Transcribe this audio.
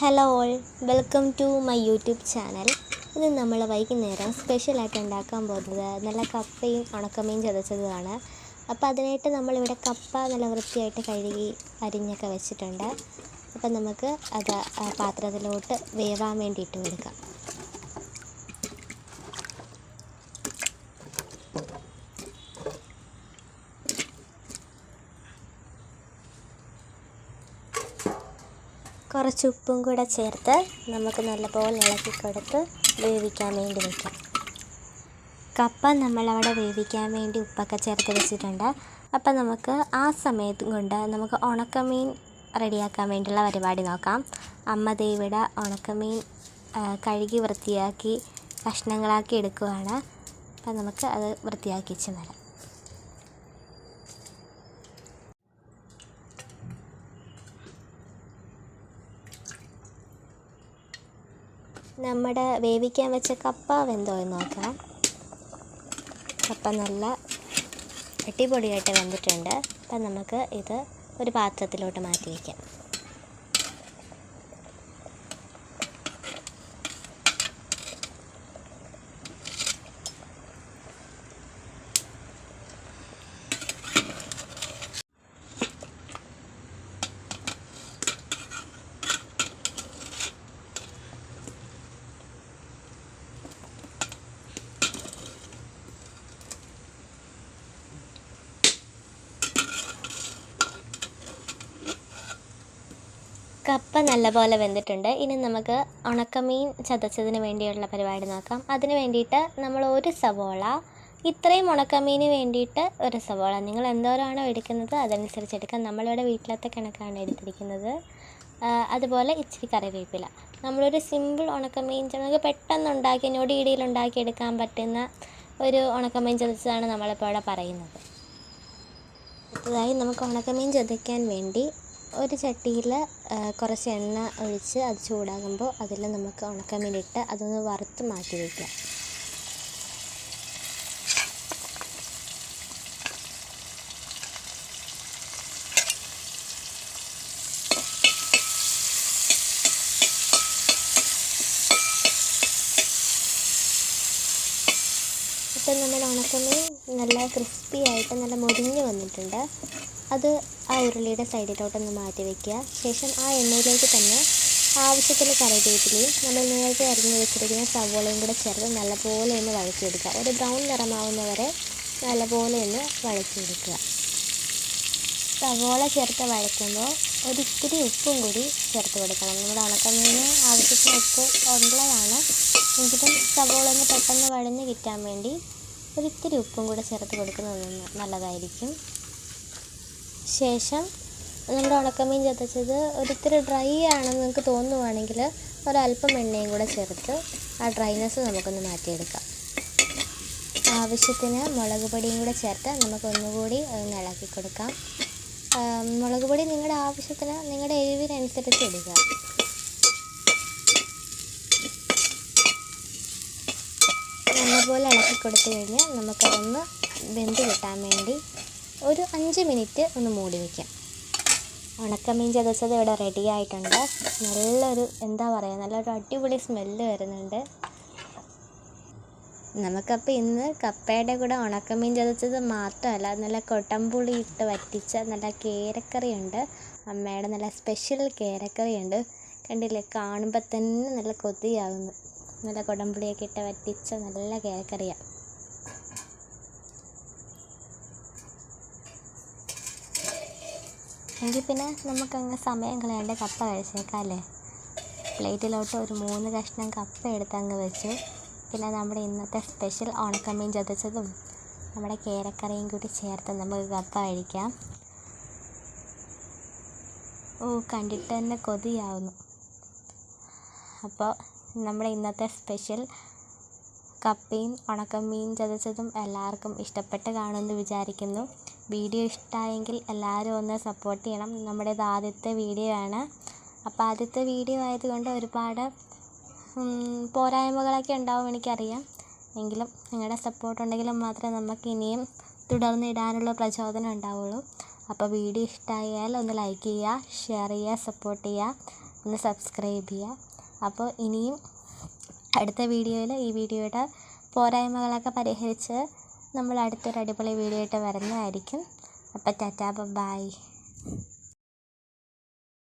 Hello all welcome to my YouTube channel ഇന്ന് നമ്മൾ വൈകുന്നേരം സ്പെഷ്യലായിട്ട് ഉണ്ടാക്കാൻ പോകുന്നത് നല്ല കപ്പയും ഉണക്കമയും ചതച്ചതുമാണ്. അപ്പോൾ അതിനായിട്ട് നമ്മളിവിടെ കപ്പ നല്ല വൃത്തിയായിട്ട് കഴുകി അരിഞ്ഞൊക്കെ വെച്ചിട്ടുണ്ട്. അപ്പം നമുക്ക് അത് പാത്രത്തിലോട്ട് വേവാൻ വേണ്ടിയിട്ട് കൊടുക്കാം കുറച്ച് ഉപ്പും കൂടെ ചേർത്ത് നമുക്ക് നല്ലപോലെ ഇളക്കി കൊടുത്ത് വേവിക്കാൻ വേണ്ടി വയ്ക്കാം കപ്പ നമ്മളവിടെ വേവിക്കാൻ വേണ്ടി ഉപ്പൊക്കെ ചേർത്ത് വെച്ചിട്ടുണ്ട്. അപ്പം നമുക്ക് ആ സമയത്ത് കൊണ്ട് നമുക്ക് ഉണക്കമീൻ റെഡിയാക്കാൻ വേണ്ടിയുള്ള പരിപാടി നോക്കാം. അമ്മ ഇവിടെ ഉണക്കമീൻ കഴുകി വൃത്തിയാക്കി കഷ്ണങ്ങളാക്കി എടുക്കുവാണ്. അപ്പം നമുക്ക് അത് വൃത്തിയാക്കി വരാം. നമ്മുടെ വേവിക്കാൻ വെച്ച കപ്പ വെന്തോ എന്ന് നോക്കാം. കപ്പ നല്ല അടിപൊളിയായിട്ട് വെന്തിട്ടുണ്ട്. അപ്പം നമുക്ക് ഇത് ഒരു പാത്രത്തിലോട്ട് മാറ്റി വയ്ക്കാം. കപ്പ നല്ലപോലെ വെന്തിട്ടുണ്ട്. ഇനി നമുക്ക് ഉണക്കമീൻ ചതച്ചതിന് വേണ്ടിയുള്ള പരിപാടി നോക്കാം. അതിന് വേണ്ടിയിട്ട് നമ്മൾ ഒരു സവോള ഇത്രയും ഉണക്കമീന് വേണ്ടിയിട്ട് ഒരു സവോള. നിങ്ങൾ എന്തോരമാണോ എടുക്കുന്നത് അതനുസരിച്ച് എടുക്കാം. നമ്മളിവിടെ വീട്ടിലത്തെ കണക്കാണ് എടുത്തിരിക്കുന്നത്. അതുപോലെ ഇച്ചിരി കറിവേപ്പില. നമ്മളൊരു സിമ്പിൾ ഉണക്കമീൻ നമുക്ക് പെട്ടെന്ന് ഉണ്ടാക്കി ഞൊടിയിടിയിൽ ഉണ്ടാക്കിയെടുക്കാൻ പറ്റുന്ന ഒരു ഉണക്കമീൻ ചതച്ചതാണ് നമ്മളിപ്പോൾ ഇവിടെ പറയുന്നത്. അടുത്തതായി നമുക്ക് ഉണക്കമീൻ ചതയ്ക്കാൻ വേണ്ടി ഒരു ചട്ടിയിൽ കുറച്ച് എണ്ണ ഒഴിച്ച് അത് ചൂടാകുമ്പോൾ അതിൽ നമുക്ക് ഉണക്കമീനിട്ട് അതൊന്ന് വറുത്ത് മാറ്റി വയ്ക്കാം ഇപ്പം നമ്മുടെ ഉണക്കമീൻ നല്ല ക്രിസ്പി ആയിട്ട് നല്ല മുരിഞ്ഞ് വന്നിട്ടുണ്ട്. അത് ആ ഉരുളിയുടെ സൈഡിലോട്ടൊന്ന് മാറ്റി വയ്ക്കുക ശേഷം ആ എണ്ണയിലേക്ക് തന്നെ ആവശ്യത്തിന് കറിവേപ്പിലയും നമ്മൾ നേരത്തെ അരിഞ്ഞ് വെച്ചിരിക്കുന്ന സവോളയും കൂടെ ചേർത്ത് നല്ലപോലെ ഒന്ന് വഴറ്റിയെടുക്കുക. ഒരു ബ്രൗൺ നിറമാവുന്നവരെ നല്ലപോലെ ഒന്ന് വഴറ്റിയെടുക്കുക. സവോള ചേർത്ത് വഴറ്റുമ്പോൾ ഒരിത്തിരി ഉപ്പും കൂടി ചേർത്ത് കൊടുക്കണം. നമ്മുടെ ഉണക്കമീന് ആവശ്യത്തിന് ഉപ്പ് ഉള്ളതാണ്. എങ്കിലും സവോള ഒന്ന് പെട്ടെന്ന് വഴഞ്ഞ് കിട്ടാൻ വേണ്ടി ഒരിത്തിരി ഉപ്പും കൂടെ ചേർത്ത് കൊടുക്കുന്നത് നല്ലതായിരിക്കും. ശേഷം നമ്മുടെ ഉണക്കമീൻ ചതച്ചത് ഒരിത്തിരി ഡ്രൈ ആണെന്ന് നിങ്ങൾക്ക് തോന്നുവാണെങ്കിൽ ഒരല്പം എണ്ണയും കൂടെ ചേർത്ത് ആ ഡ്രൈനെസ് നമുക്കൊന്ന് മാറ്റിയെടുക്കാം. ആവശ്യത്തിന് മുളക് പൊടിയും കൂടെ ചേർത്ത് നമുക്കൊന്നുകൂടി ഒന്ന് ഇളക്കി കൊടുക്കാം. മുളക് പൊടി നിങ്ങളുടെ ആവശ്യത്തിന് നിങ്ങളുടെ എരിവിനനുസരിച്ച് ഇടുക. നല്ലപോലെ ഇളക്കി കൊടുത്തു കഴിഞ്ഞാൽ നമുക്കതൊന്ന് വെന്ത് കിട്ടാൻ വേണ്ടി ഒരു അഞ്ച് മിനിറ്റ് ഒന്ന് മൂടി വയ്ക്കാം ഉണക്കമീൻ ചതച്ചത് ഇവിടെ റെഡി ആയിട്ടുണ്ട്. നല്ലൊരു എന്താ പറയുക നല്ലൊരു അടിപൊളി സ്മെല്ല് വരുന്നുണ്ട്. നമുക്കപ്പോൾ ഇന്ന് കപ്പയുടെ കൂടെ ഉണക്കമീൻ ചതച്ചത് മാത്രമല്ല നല്ല കൊട്ടമ്പുളി ഇട്ട് വറ്റിച്ച നല്ല കേരക്കറിയുണ്ട്. അമ്മയുടെ നല്ല സ്പെഷ്യൽ കേരക്കറിയുണ്ട്. കണ്ടില്ലേ കാണുമ്പോൾ തന്നെ നല്ല കൊതിയാകുന്നു നല്ല കുടംപുളിയൊക്കെ ഇട്ട് വറ്റിച്ച നല്ല കേരക്കറിയാണ് എങ്കിൽ പിന്നെ നമുക്കങ്ങ് സമയം കളയാണ്ട് കപ്പ കഴിച്ചേക്കാം അല്ലേ? പ്ലേറ്റിലോട്ട് ഒരു മൂന്ന് കഷ്ണം കപ്പ എടുത്ത് അങ്ങ് വെച്ചു. പിന്നെ നമ്മുടെ ഇന്നത്തെ സ്പെഷ്യൽ ഉണക്കമീൻ ചതച്ചതും നമ്മുടെ കേരക്കറിയും കൂടി ചേർത്ത് നമുക്ക് കപ്പ കഴിക്കാം. ഓ കണ്ടിട്ട് തന്നെ കൊതിയാവുന്നു. അപ്പോൾ നമ്മുടെ ഇന്നത്തെ സ്പെഷ്യൽ കപ്പയും ഉണക്കമീൻ ചതച്ചതും എല്ലാവർക്കും ഇഷ്ടപ്പെട്ട് കാണുമെന്ന് വിചാരിക്കുന്നു. വീഡിയോ ഇഷ്ടമായെങ്കിൽ എല്ലാവരും ഒന്ന് സപ്പോർട്ട് ചെയ്യണം. നമ്മുടെ ഇത് ആദ്യത്തെ വീഡിയോ ആണ്. അപ്പോൾ ആദ്യത്തെ വീഡിയോ ആയതുകൊണ്ട് ഒരുപാട് പോരായ്മകളൊക്കെ ഉണ്ടാവും എനിക്കറിയാം. എങ്കിലും നിങ്ങളുടെ സപ്പോർട്ട് ഉണ്ടെങ്കിൽ മാത്രമേ നമുക്ക് ഇനിയും തുടർന്ന് ഇടാനുള്ള പ്രചോദനം ഉണ്ടാവുള്ളൂ. അപ്പോൾ വീഡിയോ ഇഷ്ടമായാൽ ഒന്ന് ലൈക്ക് ചെയ്യുക ഷെയർ ചെയ്യുക സപ്പോർട്ട് ചെയ്യുക ഒന്ന് സബ്സ്ക്രൈബ് ചെയ്യുക. അപ്പോൾ ഇനിയും അടുത്ത വീഡിയോയിൽ ഈ വീഡിയോയുടെ പോരായ്മകളൊക്കെ പരിഹരിച്ച് നമ്മൾ അടുത്തൊരു അടിപൊളി വീഡിയോ ആയിട്ട് വരുന്നതായിരിക്കും. അപ്പോൾ ടാറ്റാ ബൈ